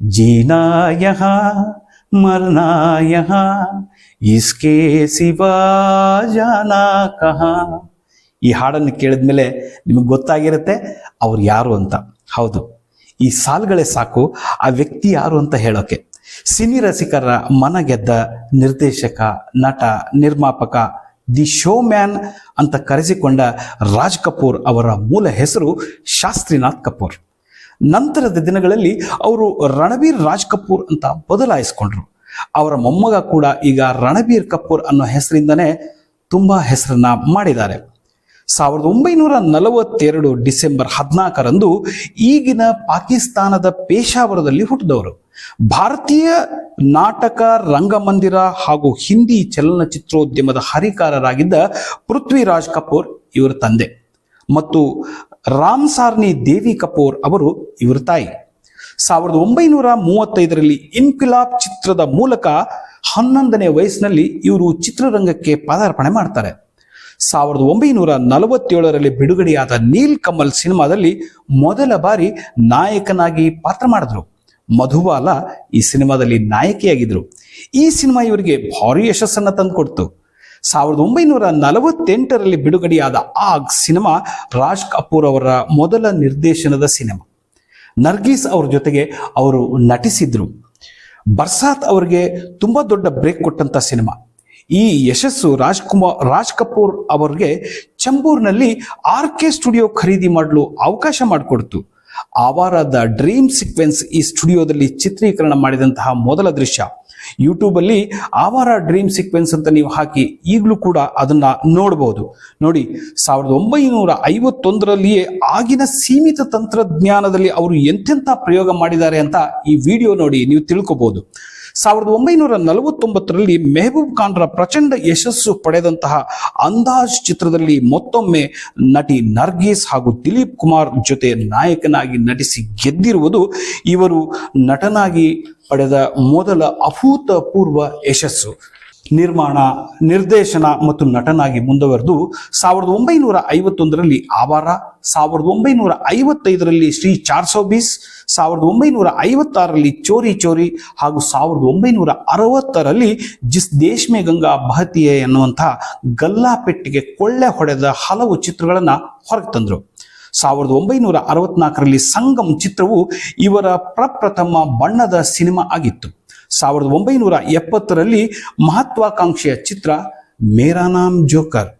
जीना यहाँ मरना यहाँ इसके सिवा जाना ಕಹಾ ಈ ಹಾಡನ್ನು ಕೇಳಿದ್ಮೇಲೆ ನಿಮಗೆ ಗೊತ್ತಾಗಿರುತ್ತೆ ಅವ್ರು ಯಾರು ಅಂತ ಹೌದು ಈ ಸಾಲುಗಳೇ ಸಾಕು ಆ ವ್ಯಕ್ತಿ ಯಾರು ಅಂತ ಹೇಳೋಕೆ ಸಿನಿ ರಸಿಕರ ಮನ ಗೆದ್ದ ನಿರ್ದೇಶಕ ನಟ ನಿರ್ಮಾಪಕ ದಿ ಶೋ ಮ್ಯಾನ್ ಅಂತ ಕರೆಸಿಕೊಂಡ ರಾಜ್ ಕಪೂರ್ ಅವರ ಮೂಲ ಹೆಸರು ಶಾಸ್ತ್ರಿನಾಥ್ ಕಪೂರ್ ನಂತರದ ದಿನಗಳಲ್ಲಿ ಅವರು ರಣಬೀರ್ ರಾಜ್ ಕಪೂರ್ ಅಂತ ಬದಲಾಯಿಸಿಕೊಂಡ್ರು. ಅವರ ಮೊಮ್ಮಗ ಕೂಡ ಈಗ ರಣಬೀರ್ ಕಪೂರ್ ಅನ್ನೋ ಹೆಸರಿಂದನೇ ತುಂಬ ಹೆಸರನ್ನ ಮಾಡಿದ್ದಾರೆ. ಸಾವಿರದ ಒಂಬೈನೂರ ನಲವತ್ತೆರಡು ಡಿಸೆಂಬರ್ ಹದಿನಾಲ್ಕರಂದು ಈಗಿನ ಪಾಕಿಸ್ತಾನದ ಪೇಶಾವರದಲ್ಲಿ ಹುಟ್ಟಿದವರು. ಭಾರತೀಯ ನಾಟಕ ರಂಗಮಂದಿರ ಹಾಗೂ ಹಿಂದಿ ಚಲನಚಿತ್ರೋದ್ಯಮದ ಹರಿಕಾರರಾಗಿದ್ದ ಪೃಥ್ವಿರಾಜ್ ಕಪೂರ್ ಇವರ ತಂದೆ. ಮತ್ತು ರಾಮ್ ಸಾರ್ನಿ, ದೇವಿ ಕಪೂರ್ ಅವರು ಇವರ ತಾಯಿ. ಸಾವಿರದ ಒಂಬೈನೂರ ಮೂವತ್ತೈದರಲ್ಲಿ ಇನ್ಕಿಲಾಬ್ ಚಿತ್ರದ ಮೂಲಕ ಹನ್ನೊಂದನೇ ವಯಸ್ಸಿನಲ್ಲಿ ಇವರು ಚಿತ್ರರಂಗಕ್ಕೆ ಪದಾರ್ಪಣೆ ಮಾಡ್ತಾರೆ. ಸಾವಿರದ ಒಂಬೈನೂರ ನಲವತ್ತೇಳರಲ್ಲಿ ಬಿಡುಗಡೆಯಾದ ನೀಲ್ ಕಮಲ್ ಸಿನಿಮಾದಲ್ಲಿ ಮೊದಲ ಬಾರಿ ನಾಯಕನಾಗಿ ಪಾತ್ರ ಮಾಡಿದ್ರು. ಮಧುಬಾಲ ಈ ಸಿನಿಮಾದಲ್ಲಿ ನಾಯಕಿಯಾಗಿದ್ರು. ಈ ಸಿನಿಮಾ ಇವರಿಗೆ ಭಾರಿ ಯಶಸ್ಸನ್ನು ತಂದುಕೊಡ್ತು. ಸಾವಿರದ ಒಂಬೈನೂರ ನಲವತ್ತೆಂಟರಲ್ಲಿ ಬಿಡುಗಡೆಯಾದ ಆಗ್ ಸಿನಿಮಾ ರಾಜ್ ಕಪೂರ್ ಅವರ ಮೊದಲ ನಿರ್ದೇಶನದ ಸಿನಿಮಾ. ನರ್ಗೀಸ್ ಅವರ ಜೊತೆಗೆ ಅವರು ನಟಿಸಿದ್ರು. ಬರ್ಸಾತ್ ಅವರಿಗೆ ತುಂಬಾ ದೊಡ್ಡ ಬ್ರೇಕ್ ಕೊಟ್ಟಂತ ಸಿನಿಮಾ. ಈ ಯಶಸ್ಸು ರಾಜ್ಕುಮಾರ್ ರಾಜ್ ಕಪೂರ್ ಅವರಿಗೆ ಚಂಬೂರ್ನಲ್ಲಿ ಆರ್ ಕೆ ಸ್ಟುಡಿಯೋ ಖರೀದಿ ಮಾಡಲು ಅವಕಾಶ ಮಾಡಿಕೊಡ್ತು. ಆವಾರದ ಡ್ರೀಮ್ ಸೀಕ್ವೆನ್ಸ್ ಈ ಸ್ಟುಡಿಯೋದಲ್ಲಿ ಚಿತ್ರೀಕರಣ ಮಾಡಿದಂತಹ ಮೊದಲ ದೃಶ್ಯ. ಯೂಟ್ಯೂಬಲ್ಲಿ ಆವಾರ ಡ್ರೀಮ್ ಸೀಕ್ವೆನ್ಸ್ ಅಂತ ನೀವು ಹಾಕಿ ಈಗಲೂ ಕೂಡ ಅದನ್ನ ನೋಡಬಹುದು ನೋಡಿ, ಸಾವಿರದ ಒಂಬೈನೂರ ಐವತ್ತೊಂದರಲ್ಲಿಯೇ ಆಗಿನ ಸೀಮಿತ ತಂತ್ರಜ್ಞಾನದಲ್ಲಿ ಅವರು ಎಂತೆಂಥ ಪ್ರಯೋಗ ಮಾಡಿದ್ದಾರೆ ಅಂತ ಈ ವಿಡಿಯೋ ನೋಡಿ ನೀವು ತಿಳ್ಕೊಬಹುದು ಸಾವಿರದ ಒಂಬೈನೂರ ನಲವತ್ತೊಂಬತ್ತರಲ್ಲಿ ಮೆಹಬೂಬ್ ಖಾನ್ರ ಪ್ರಚಂಡ ಯಶಸ್ಸು ಪಡೆದಂತಹ ಅಂದಾಜ್ ಚಿತ್ರದಲ್ಲಿ ಮತ್ತೊಮ್ಮೆ ನಟಿ ನರ್ಗೀಸ್ ಹಾಗೂ ದಿಲೀಪ್ ಕುಮಾರ್ ಜೊತೆ ನಾಯಕನಾಗಿ ನಟಿಸಿ ಗೆದ್ದಿರುವುದು ಇವರು ನಟನಾಗಿ ಪಡೆದ ಮೊದಲ ಅಭೂತಪೂರ್ವ ಯಶಸ್ಸು. ನಿರ್ಮಾಣ, ನಿರ್ದೇಶನ ಮತ್ತು ನಟನಾಗಿ ಮುಂದುವರೆದು ಸಾವಿರದ ಒಂಬೈನೂರ ಐವತ್ತೊಂದರಲ್ಲಿ ಆವಾರ, ಸಾವಿರದ ಒಂಬೈನೂರ ಐವತ್ತೈದರಲ್ಲಿ ಶ್ರೀ ಚಾರ್ ಸೌ ಬೀಸ್ ಸಾವಿರದ ಒಂಬೈನೂರ ಐವತ್ತಾರರಲ್ಲಿ ಚೋರಿ ಚೋರಿ ಹಾಗೂ ಸಾವಿರದ ಒಂಬೈನೂರ ಅರವತ್ತರಲ್ಲಿ ಜಿಸ್ ದೇಶ್ ಮೇ ಗಂಗಾ ಬಹತಿಯೇ ಎನ್ನುವಂತಹ ಗಲ್ಲಾಪೆಟ್ಟಿಗೆ ಕೊಳ್ಳೆ ಹೊಡೆದ ಹಲವು ಚಿತ್ರಗಳನ್ನು ಹೊರಗೆ ತಂದರು. ಸಾವಿರದ ಒಂಬೈನೂರ ಅರವತ್ನಾಲ್ಕರಲ್ಲಿ ಸಂಗಮ್ ಚಿತ್ರವು ಇವರ ಪ್ರಪ್ರಥಮ ಬಣ್ಣದ ಸಿನಿಮಾ ಆಗಿತ್ತು. ಸಾವಿರದ ಒಂಬೈನೂರ ಎಪ್ಪತ್ತರಲ್ಲಿ ಮಹತ್ವಾಕಾಂಕ್ಷೆಯ ಚಿತ್ರ ಮೇರಾನಾಮ್ ಜೋಕರ್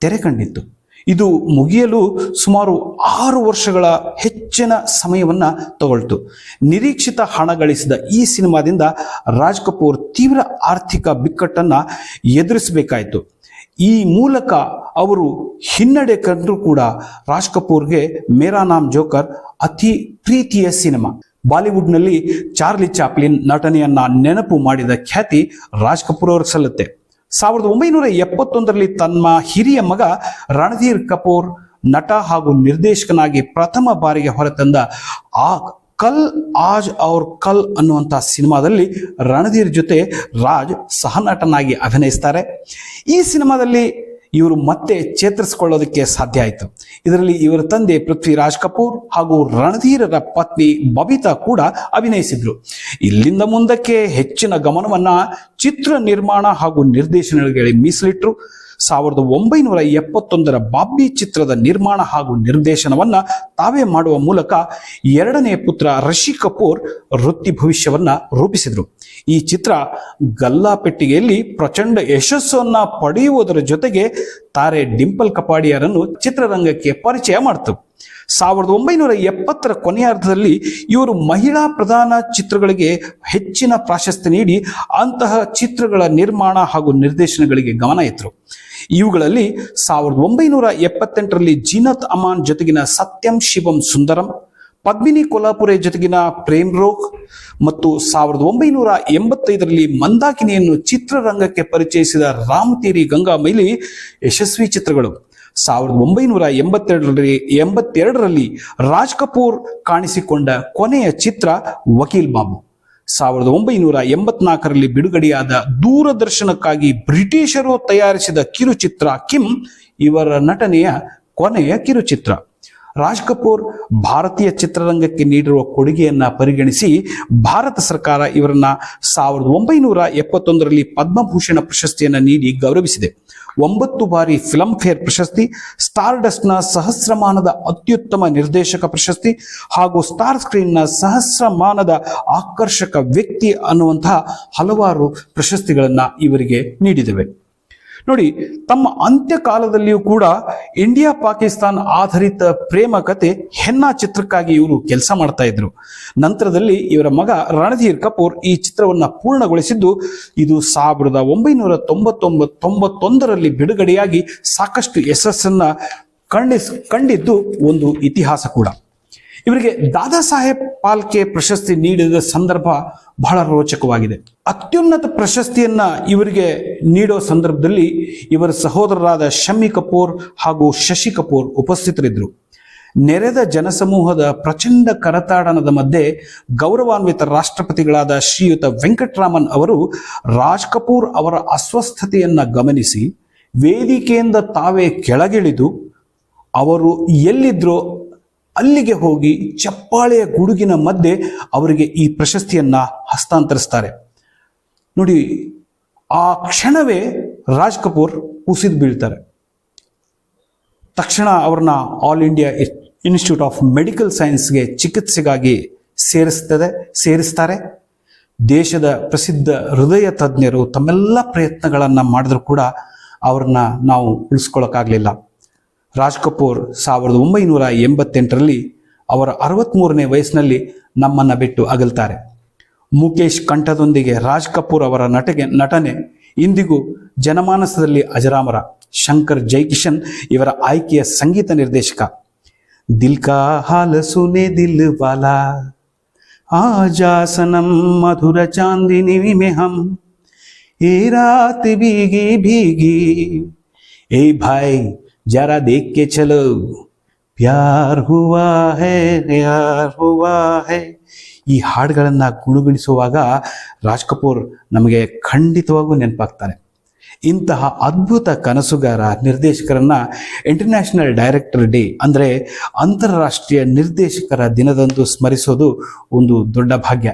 ತೆರೆ ಕಂಡಿತ್ತು. ಇದು ಮುಗಿಯಲು ಸುಮಾರು ಆರು ವರ್ಷಗಳ ಹೆಚ್ಚಿನ ಸಮಯವನ್ನ ತಗೊಳ್ತು. ನಿರೀಕ್ಷಿತ ಹಣ ಗಳಿಸಿದ ಈ ಸಿನಿಮಾದಿಂದ ರಾಜ್ ಕಪೂರ್ ತೀವ್ರ ಆರ್ಥಿಕ ಬಿಕ್ಕಟ್ಟನ್ನ ಎದುರಿಸಬೇಕಾಯಿತು. ಈ ಮೂಲಕ ಅವರು ಹಿನ್ನಡೆ ಕಂಡರೂ ಕೂಡ ರಾಜ್ ಕಪೂರ್ಗೆ ಮೇರಾ ನಾಮ್ ಜೋಕರ್ ಅತಿ ಪ್ರೀತಿಯ ಸಿನಿಮಾ. ಬಾಲಿವುಡ್ನಲ್ಲಿ ಚಾರ್ಲಿ ಚಾಪ್ಲಿನ್ ನಟನೆಯನ್ನ ನೆನಪು ಮಾಡಿದ ಖ್ಯಾತಿ ರಾಜ್ ಕಪೂರ್ ಅವ್ರಿಗೆ ಸಲ್ಲುತ್ತೆ. ಸಾವಿರದ ಒಂಬೈನೂರ ಎಪ್ಪತ್ತೊಂದರಲ್ಲಿ ತನ್ನ ಹಿರಿಯ ಮಗ ರಣಧೀರ್ ಕಪೂರ್ ನಟ ಹಾಗೂ ನಿರ್ದೇಶಕನಾಗಿ ಪ್ರಥಮ ಬಾರಿಗೆ ಹೊರತಂದ ಆ ಕಲ್ ಆಜ್ ಔರ್ ಕಲ್ ಅನ್ನುವಂಥ ಸಿನಿಮಾದಲ್ಲಿ ರಣಧೀರ್ ಜೊತೆ ರಾಜ್ ಸಹನಟನಾಗಿ ಅಭಿನಯಿಸ್ತಾರೆ. ಈ ಸಿನಿಮಾದಲ್ಲಿ ಇವರು ಮತ್ತೆ ಚೇತರಿಸಿಕೊಳ್ಳೋದಕ್ಕೆ ಸಾಧ್ಯ ಆಯಿತು. ಇದರಲ್ಲಿ ಇವರ ತಂದೆ ಪೃಥ್ವಿರಾಜ್ ಕಪೂರ್ ಹಾಗೂ ರಣಧೀರರ ಪತ್ನಿ ಬಬಿತಾ ಕೂಡ ಅಭಿನಯಿಸಿದ್ರು. ಇಲ್ಲಿಂದ ಮುಂದಕ್ಕೆ ಹೆಚ್ಚಿನ ಗಮನವನ್ನ ಚಿತ್ರ ನಿರ್ಮಾಣ ಹಾಗೂ ನಿರ್ದೇಶನಗಳಿಗೆ ಮೀಸಲಿಟ್ಟರು ಸಾವಿರದ ಒಂಬೈನೂರ ಎಪ್ಪತ್ತೊಂದರ ಬಾಬ್ಬಿ ಚಿತ್ರದ ನಿರ್ಮಾಣ ಹಾಗೂ ನಿರ್ದೇಶನವನ್ನ ತಾವೇ ಮಾಡುವ ಮೂಲಕ ಎರಡನೇ ಪುತ್ರ ರಶಿ ಕಪೂರ್ ವೃತ್ತಿ ಭವಿಷ್ಯವನ್ನ ರೂಪಿಸಿದ್ರು. ಈ ಚಿತ್ರ ಗಲ್ಲಾಪೆಟ್ಟಿಗೆಯಲ್ಲಿ ಪ್ರಚಂಡ ಯಶಸ್ಸನ್ನ ಪಡೆಯುವುದರ ಜೊತೆಗೆ ತಾರೆ ಡಿಂಪಲ್ ಕಪಾಡಿಯರನ್ನು ಚಿತ್ರರಂಗಕ್ಕೆ ಪರಿಚಯ ಮಾಡ್ತು. ಸಾವಿರದ ಒಂಬೈನೂರ ಎಪ್ಪತ್ತರ ಕೊನೆಯಾರ್ಧದಲ್ಲಿ ಇವರು ಮಹಿಳಾ ಪ್ರಧಾನ ಚಿತ್ರಗಳಿಗೆ ಹೆಚ್ಚಿನ ಪ್ರಾಶಸ್ತ್ಯ ನೀಡಿ ಅಂತಹ ಚಿತ್ರಗಳ ನಿರ್ಮಾಣ ಹಾಗೂ ನಿರ್ದೇಶನಗಳಿಗೆ ಗಮನ ಇತ್ತು ಇವುಗಳಲ್ಲಿ ಸಾವಿರದ ಒಂಬೈನೂರ ಎಪ್ಪತ್ತೆಂಟರಲ್ಲಿ ಜೀನತ್ ಅಮಾನ್ ಜೊತೆಗಿನ ಸತ್ಯಂ ಶಿವಂ ಸುಂದರಂ, ಪದ್ಮಿನಿ ಕೊಲ್ಲಾಪುರೆ ಜೊತೆಗಿನ ಪ್ರೇಮ್ ರೋಗ್ ಮತ್ತು ಸಾವಿರದ ಒಂಬೈನೂರ ಎಂಬತ್ತೈದರಲ್ಲಿ ಮಂದಾಕಿನಿಯನ್ನು ಚಿತ್ರರಂಗಕ್ಕೆ ಪರಿಚಯಿಸಿದ ರಾಮತೀರಿ ಗಂಗಾ ಮೈಲಿ ಯಶಸ್ವಿ ಚಿತ್ರಗಳು. ಸಾವಿರದ ಒಂಬೈನೂರ ಎಂಬತ್ತೆರಡರಲ್ಲಿ ಎಂಬತ್ತೆರಡರಲ್ಲಿ ರಾಜ್ ಕಪೂರ್ ಕಾಣಿಸಿಕೊಂಡ ಕೊನೆಯ ಚಿತ್ರ ವಕೀಲ್ ಬಾಬು. ಸಾವಿರದ ಒಂಬೈನೂರ ಎಂಬತ್ನಾಲ್ಕರಲ್ಲಿ ಬಿಡುಗಡೆಯಾದ ದೂರದರ್ಶನಕ್ಕಾಗಿ ಬ್ರಿಟಿಷರು ತಯಾರಿಸಿದ ಕಿರುಚಿತ್ರ ಕಿಮ್ ಇವರ ನಟನೆಯ ಕೊನೆಯ ಕಿರುಚಿತ್ರ. ರಾಜ್ ಕಪೂರ್ ಭಾರತೀಯ ಚಿತ್ರರಂಗಕ್ಕೆ ನೀಡಿರುವ ಕೊಡುಗೆಯನ್ನ ಪರಿಗಣಿಸಿ ಭಾರತ ಸರ್ಕಾರ ಇವರನ್ನ ಸಾವಿರದ ಒಂಬೈನೂರ ಎಪ್ಪತ್ತೊಂದರಲ್ಲಿ ಪದ್ಮಭೂಷಣ ಪ್ರಶಸ್ತಿಯನ್ನ ನೀಡಿ ಗೌರವಿಸಿದೆ. ಒಂಬತ್ತು ಬಾರಿ ಫಿಲಂ ಫೇರ್ ಪ್ರಶಸ್ತಿ, ಸ್ಟಾರ್ಡಸ್ಟ್ನ ಸಹಸ್ರಮಾನದ ಅತ್ಯುತ್ತಮ ನಿರ್ದೇಶಕ ಪ್ರಶಸ್ತಿ ಹಾಗೂ ಸ್ಟಾರ್ ಸ್ಕ್ರೀನ್ನ ಸಹಸ್ರಮಾನದ ಆಕರ್ಷಕ ವ್ಯಕ್ತಿ ಅನ್ನುವಂತಹ ಹಲವಾರು ಪ್ರಶಸ್ತಿಗಳನ್ನು ಇವರಿಗೆ ನೀಡಿದವೆ. ನೋಡಿ, ತಮ್ಮ ಅಂತ್ಯಕಾಲದಲ್ಲಿಯೂ ಕೂಡ ಇಂಡಿಯಾ ಪಾಕಿಸ್ತಾನ್ ಆಧಾರಿತ ಪ್ರೇಮ ಕತೆ ಹೆನ್ನಾ ಚಿತ್ರಕ್ಕಾಗಿ ಇವರು ಕೆಲಸ ಮಾಡ್ತಾ ಇದ್ರು. ನಂತರದಲ್ಲಿ ಇವರ ಮಗ ರಣಧೀರ್ ಕಪೂರ್ ಈ ಚಿತ್ರವನ್ನ ಪೂರ್ಣಗೊಳಿಸಿದ್ದು ಇದು ಸಾವಿರದ ಒಂಬೈನೂರ ತೊಂಬತ್ತೊಂಬತ್ತು ತೊಂಬತ್ತೊಂದರಲ್ಲಿ ಬಿಡುಗಡೆಯಾಗಿ ಸಾಕಷ್ಟು ಯಶಸ್ಸನ್ನ ಕಂಡಿಸ್, ಕಂಡಿದ್ದು ಒಂದು ಇತಿಹಾಸ ಕೂಡ. ಇವರಿಗೆ ದಾದಾ ಸಾಹೇಬ್ ಪಾಲ್ಕೆ ಪ್ರಶಸ್ತಿ ನೀಡಿದ ಸಂದರ್ಭ ಬಹಳ ರೋಚಕವಾಗಿದೆ. ಅತ್ಯುನ್ನತ ಪ್ರಶಸ್ತಿಯನ್ನ ಇವರಿಗೆ ನೀಡೋ ಸಂದರ್ಭದಲ್ಲಿ ಇವರ ಸಹೋದರರಾದ ಶಮ್ಮಿ ಕಪೂರ್ ಹಾಗೂ ಶಶಿ ಕಪೂರ್ ಉಪಸ್ಥಿತರಿದ್ದರು. ನೆರೆದ ಜನಸಮೂಹದ ಪ್ರಚಂಡ ಕರತಾಡನದ ಮಧ್ಯೆ ಗೌರವಾನ್ವಿತ ರಾಷ್ಟ್ರಪತಿಗಳಾದ ಶ್ರೀಯುತ ವೆಂಕಟರಾಮನ್ ಅವರು ರಾಜ್ ಕಪೂರ್ ಅವರ ಅಸ್ವಸ್ಥತೆಯನ್ನ ಗಮನಿಸಿ, ವೇದಿಕೆಯಿಂದ ತಾವೇ ಕೆಳಗಿಳಿದು, ಅವರು ಎಲ್ಲಿದ್ರೋ ಅಲ್ಲಿಗೆ ಹೋಗಿ ಚಪ್ಪಾಳೆಯ ಗುಡುಗಿನ ಮಧ್ಯೆ ಅವರಿಗೆ ಈ ಪ್ರಶಸ್ತಿಯನ್ನ ಹಸ್ತಾಂತರಿಸ್ತಾರೆ. ನೋಡಿ, ಆ ಕ್ಷಣವೇ ರಾಜ್ ಕಪೂರ್ ಕುಸಿದು ಬೀಳ್ತಾರೆ. ತಕ್ಷಣ ಅವ್ರನ್ನ All India Institute of Medical ಸೈನ್ಸ್ಗೆ ಚಿಕಿತ್ಸೆಗಾಗಿ ಸೇರಿಸ್ತದೆ, ಸೇರಿಸ್ತಾರೆ. ದೇಶದ ಪ್ರಸಿದ್ಧ ಹೃದಯ ತಜ್ಞರು ತಮ್ಮೆಲ್ಲ ಪ್ರಯತ್ನಗಳನ್ನು ಮಾಡಿದ್ರು ಕೂಡ ಅವ್ರನ್ನ ನಾವು ಉಳಿಸ್ಕೊಳ್ಳೋಕ್ಕಾಗಲಿಲ್ಲ ರಾಜ್ ಕಪೂರ್ ಸಾವಿರದ ಒಂಬೈನೂರ ಎಂಬತ್ತೆಂಟರಲ್ಲಿ ಅವರ ಅರವತ್ಮೂರನೇ ವಯಸ್ಸಿನಲ್ಲಿ ನಮ್ಮನ್ನು ಬಿಟ್ಟು ಅಗಲ್ತಾರೆ. ಮುಕೇಶ್ ಕಂಠದೊಂದಿಗೆ ರಾಜ್ ಕಪೂರ್ ಅವರ ನಟಗೆ, ನಟನೆ ಇಂದಿಗೂ ಜನಮಾನಸದಲ್ಲಿ ಅಜರಾಮರ. ಶಂಕರ್ ಜೈಕಿಶನ್ ಇವರ ಆಯ್ಕೆಯ ಸಂಗೀತ ನಿರ್ದೇಶಕ. ದಿಲ್ಕಾ ಹಾಲ ಸುನೆ ದಿಲ್ ವಾಲಾ. ಆಜಾಸನಂ ಮಧುರ ಚಾಂದಿನಿ ವಿಮೆಹಂ ಏ ರಾತ್ ಬೀಗಿ ಬೀಗಿ. ಏ ಭಾಯ್ जरा देख के चलो ಪ್ಯಾರ್ ಹುವಾ ಹೇ ಪ್ಯಾರ್ ಹುವಾ ಹೇ ಈ ಹಾಡುಗಳನ್ನು ಗುಣಗುಣಿಸುವಾಗ ರಾಜ್ ಕಪೂರ್ ನಮಗೆ ಖಂಡಿತವಾಗೂ ನೆನಪಾಗ್ತಾರೆ ಇಂತಹ ಅದ್ಭುತ ಕನಸುಗಾರ ನಿರ್ದೇಶಕರನ್ನ ಇಂಟರ್ನ್ಯಾಷನಲ್ ಡೈರೆಕ್ಟರ್ ಡೇ ಅಂದರೆ ಅಂತಾರಾಷ್ಟ್ರೀಯ ನಿರ್ದೇಶಕರ ದಿನದಂದು ಸ್ಮರಿಸೋದು ಒಂದು ದೊಡ್ಡ ಭಾಗ್ಯ